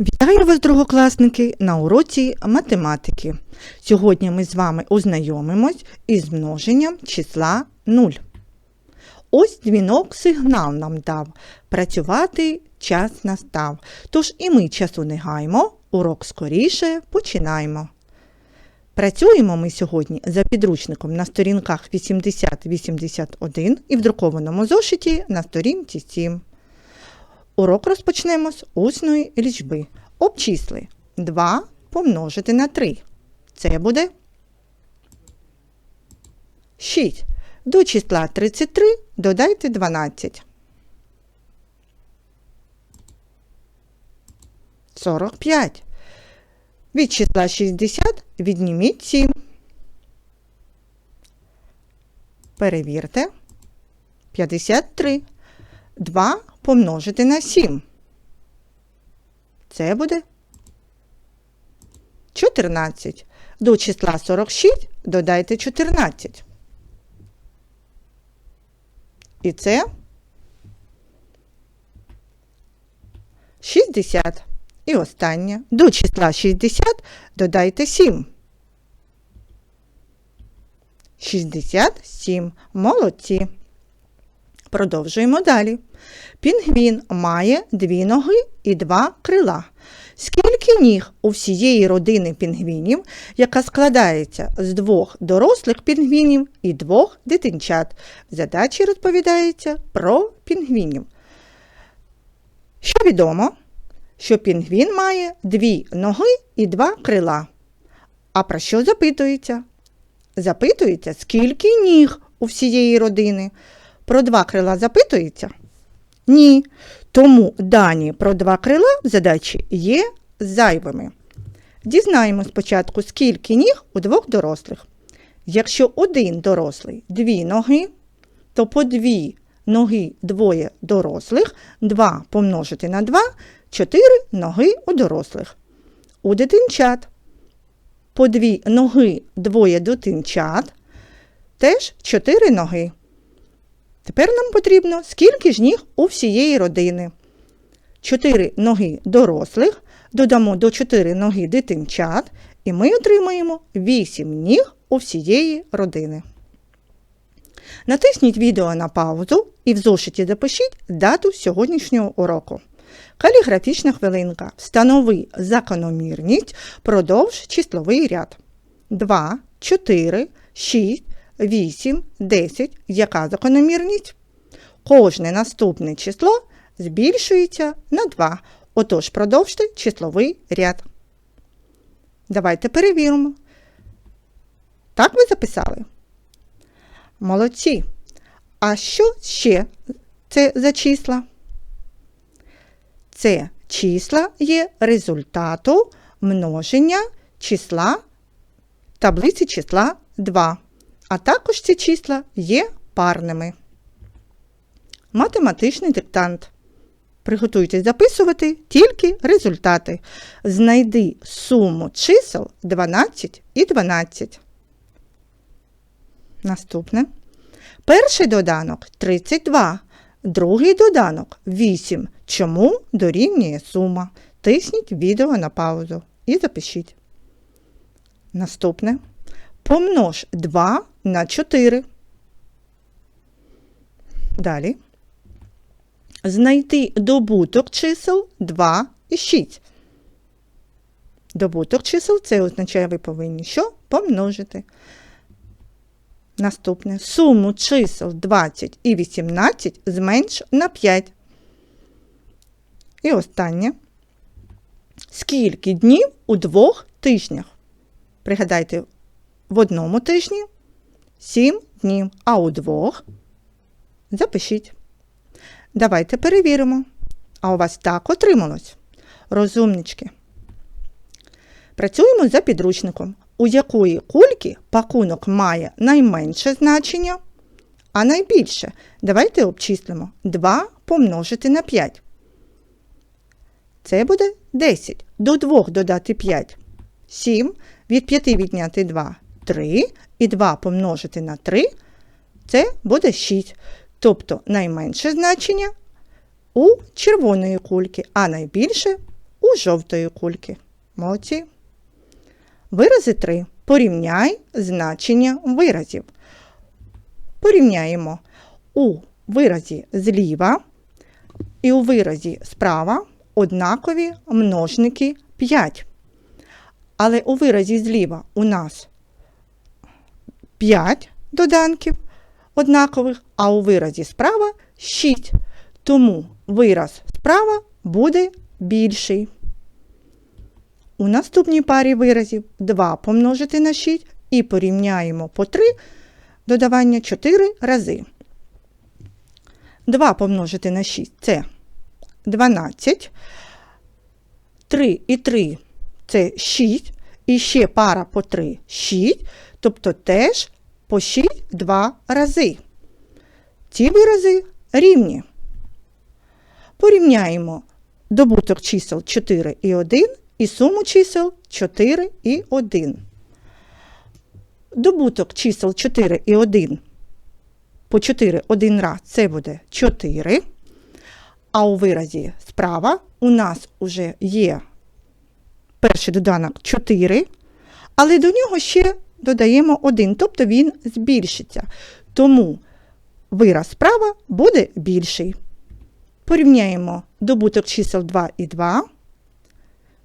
Вітаю вас, другокласники, на уроці математики. Сьогодні ми з вами ознайомимось із множенням числа 0. Ось дзвінок сигнал нам дав. Працювати час настав. Тож і ми часу не гаймо, урок скоріше починаємо. Працюємо ми сьогодні за підручником на сторінках 80-81 і в друкованому зошиті на сторінці 7. Урок розпочнемо з усної лічби. Обчисли 2 помножити на 3. Це буде 6. До числа 33 додайте 12. 45. Від числа 60 відніміть 7. Перевірте. 53. 2 помножити на 7. Це буде 14. До числа 46 додайте 14. І це 60. І останнє. До числа 60 додайте 7. 67. Молодці. Продовжуємо далі. Пінгвін має дві ноги і два крила. Скільки ніг у всієї родини пінгвінів, яка складається з двох дорослих пінгвінів і двох дитинчат? В задачі розповідається про пінгвінів. Що відомо? Що пінгвін має дві ноги і два крила. А про що запитується? Запитується, скільки ніг у всієї родини. Про два крила запитується? Ні. Тому дані про два крила в задачі є зайвими. Дізнаємо спочатку, скільки ніг у двох дорослих. Якщо один дорослий дві ноги, то по дві ноги двоє дорослих, 2 помножити на 2, 4 ноги у дорослих. У дитинчат по дві ноги двоє дитинчат, теж 4 ноги. Тепер нам потрібно, скільки ж ніг у всієї родини. 4 ноги дорослих, додамо до 4 ноги дитинчат, і ми отримаємо 8 ніг у всієї родини. Натисніть відео на паузу і в зошиті запишіть дату сьогоднішнього уроку. Каліграфічна хвилинка. Встанови закономірність, продовж числовий ряд. 2, 4, 6, 8, 10. Яка закономірність? Кожне наступне число збільшується на 2. Отож, продовжте числовий ряд. Давайте перевіримо. Так ви записали? Молодці. А що ще це за числа? Це числа є результату множення числа таблиці числа 2 а також ці числа є парними. Математичний диктант. Приготуйтесь записувати тільки результати. Знайди суму чисел 12 і 12. Наступне. Перший доданок 32. Другий доданок 8. Чому дорівнює сума? Тисніть відео на паузу і запишіть. Наступне. Помнож 2 на 4. Далі. Знайти добуток чисел 2 і 6. Добуток чисел це означає, ви повинні що? Помножити. Наступне. Суму чисел 20 і 18 зменш на 5. І останнє. Скільки днів у двох тижнях? Пригадайте, в одному тижні 7 днів, а у двох запишіть. Давайте перевіримо. А у вас так отрималось. Розумнички. Працюємо за підручником, у якої кульки пакунок має найменше значення, а найбільше. Давайте обчислимо 2 помножити на 5. Це буде 10. До 2 додати 5. 7. Від 5 відняти 2 3 і 2 помножити на 3 це буде 6. Тобто найменше значення у червоної кульки, а найбільше у жовтої кульки. Молодці. Вирази 3. Порівняй значення виразів. Порівняємо у виразі зліва і у виразі справа однакові множники 5. Але у виразі зліва у нас 5 доданків однакових, а у виразі справа 6. Тому вираз справа буде більший. У наступній парі виразів 2 помножити на 6 і порівняємо по 3 додавання 4 рази. 2 помножити на 6 це 12. 3 і 3 це 6. І ще пара по 3 6, тобто теж по 6 два рази. Ці вирази рівні. Порівняємо добуток чисел 4 і 1 і суму чисел 4 і 1. Добуток чисел 4 і 1 по 4 один раз це буде 4. А у виразі справа у нас вже є перший доданок 4, але до нього ще додаємо 1, тобто він збільшиться. Тому вираз справа буде більший. Порівняємо добуток чисел 2 і 2,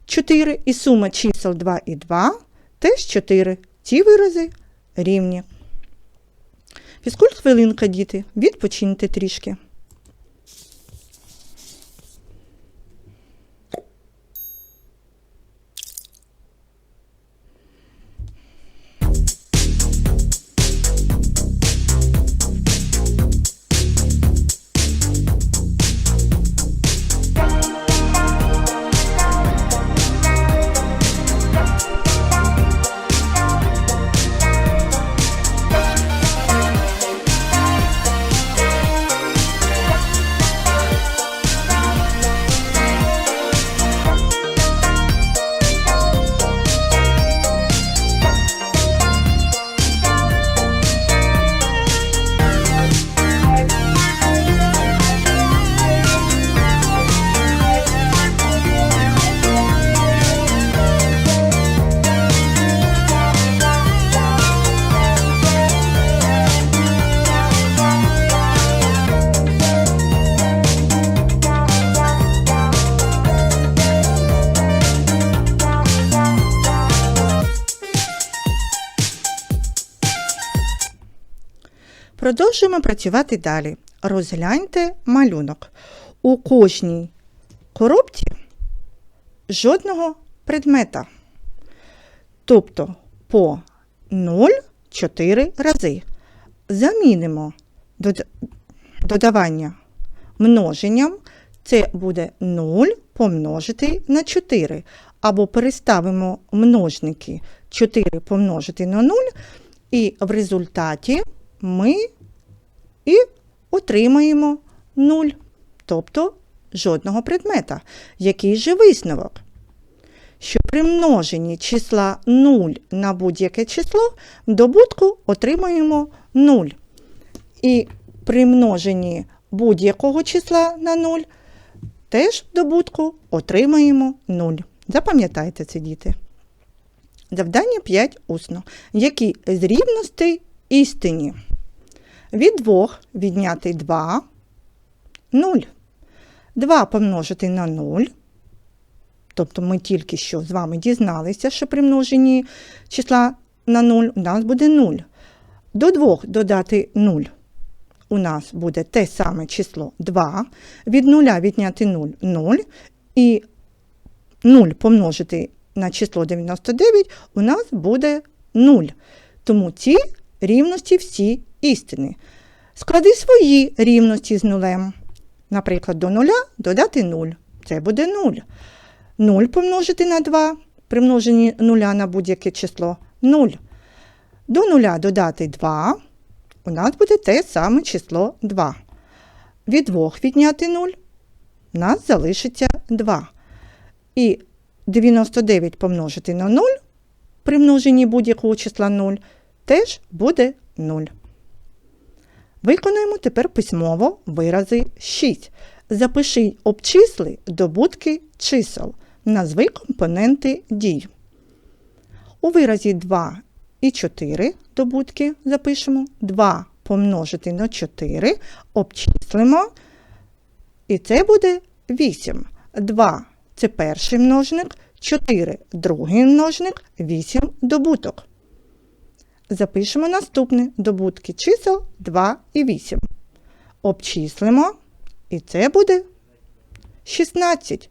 4 і сума чисел 2 і 2 теж 4. Ці вирази рівні. Фізкульт хвилинка, діти, відпочиньте трішки. Продовжуємо працювати далі. Розгляньте малюнок. У кожній коробці жодного предмета. Тобто по 0,4 рази. Замінимо додавання множенням. Це буде 0 помножити на 4. Або переставимо множники 4 помножити на 0, і в результаті ми і отримаємо 0, тобто жодного предмета. Який же висновок? Що при множенні числа 0 на будь-яке число в добутку отримуємо 0. І при множенні будь-якого числа на 0 теж в добутку отримаємо 0. Запам'ятайте це, діти. Завдання 5 усно. Які з рівностей істині? Від 2 відняти 2 0. 2 помножити на 0. Тобто ми тільки що з вами дізналися, що при множенні числа на 0 у нас буде 0. До 2 додати 0. У нас буде те саме число 2. Від 0 відняти 0 0. І 0 помножити на число 99 у нас буде 0. Тому ці рівності всі істини. Склади свої рівності з нулем. Наприклад, до 0 додати 0. Це буде 0. 0 помножити на 2, при множенні 0 на будь-яке число 0. До 0 додати 2, у нас буде те саме число 2. Від 2 відняти 0, у нас залишиться 2. І 99 помножити на 0, при множенні будь-якого числа 0, теж буде 0. Виконуємо тепер письмово вирази 6. Запиши обчисли добутки чисел. Назви компоненти дій. У виразі 2 і 4 добутки запишемо. 2 помножити на 4, обчислимо. І це буде 8. 2 це перший множник, 4 другий множник, 8 добуток. Запишемо наступне добутки чисел 2 і 8. Обчислимо, і це буде 16.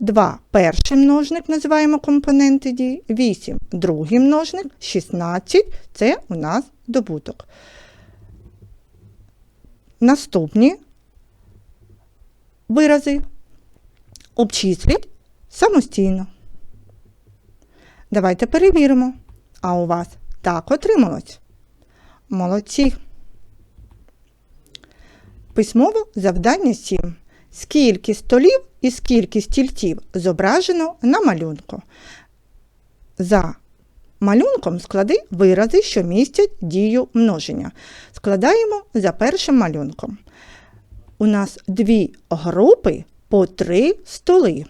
2 перший множник називаємо компоненти дії, 8 другий множник, 16 це у нас добуток. Наступні вирази обчисліть самостійно. Давайте перевіримо. А у вас так отрималось. Молодці. Письмово завдання 7. Скільки столів і скільки стільців зображено на малюнку. За малюнком склади вирази, що містять дію множення. Складаємо за першим малюнком. У нас дві групи по три столи.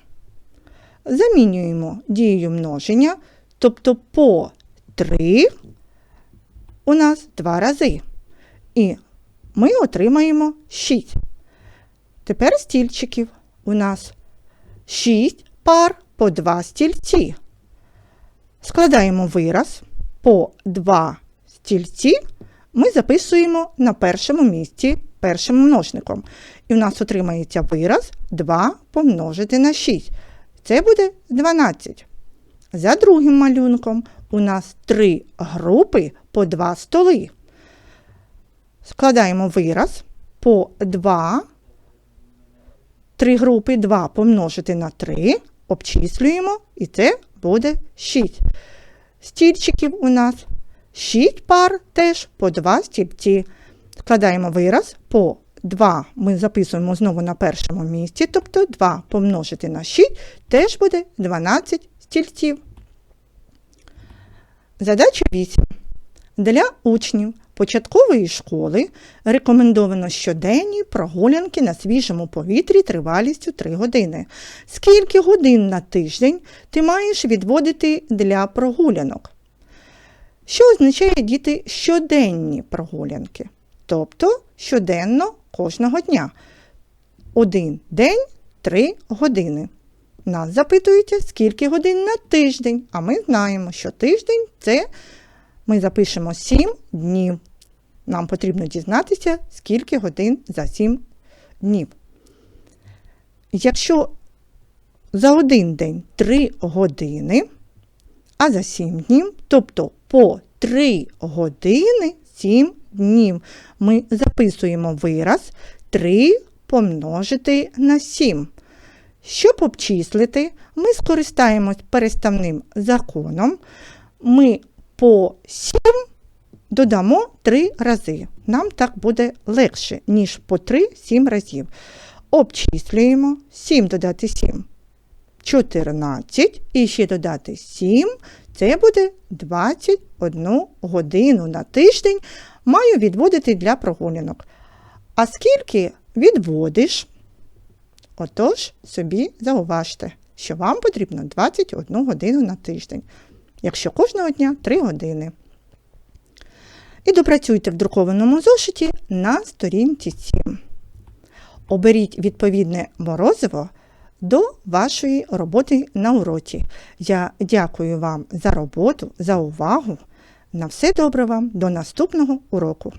Замінюємо дію множення, тобто по 3 у нас два рази. І ми отримаємо 6. Тепер стільчиків у нас 6 пар по 2 стільці. Складаємо вираз по 2 стільці. Ми записуємо на першому місці першим множником. І у нас отримається вираз 2 помножити на 6. Це буде 12. За другим малюнком у нас три групи по 2 столи. Складаємо вираз по 2. Три групи 2 помножити на 3, обчислюємо, і це буде 6. Стільчиків у нас 6 пар теж по 2 стільці. Складаємо вираз по 2 ми записуємо знову на першому місці, тобто 2 помножити на 6 теж буде 12 стільців. Задача 8. Для учнів початкової школи рекомендовано щоденні прогулянки на свіжому повітрі тривалістю 3 години. Скільки годин на тиждень ти маєш відводити для прогулянок? Що означає діти щоденні прогулянки? Тобто щоденно кожного дня. Один день 3 години. Нас запитується, скільки годин на тиждень, а ми знаємо, що тиждень це ми запишемо 7 днів. Нам потрібно дізнатися, скільки годин за 7 днів. Якщо за один день 3 години, а за 7 днів, тобто по 3 години 7 днів, ми записуємо вираз 3 помножити на 7. Щоб обчислити, ми скористаємось переставним законом. Ми по 7 додамо 3 рази. Нам так буде легше, ніж по 3 7 разів. Обчислюємо 7 додати 7. 14 і ще додати 7, це буде 21 годину на тиждень маю відводити для прогулянок. А скільки відводиш? Отож, собі зауважте, що вам потрібно 21 годину на тиждень, якщо кожного дня 3 години. І допрацюйте в друкованому зошиті на сторінці 7. Оберіть відповідне морозиво до вашої роботи на уроці. Я дякую вам за роботу, за увагу. На все добре вам, до наступного уроку!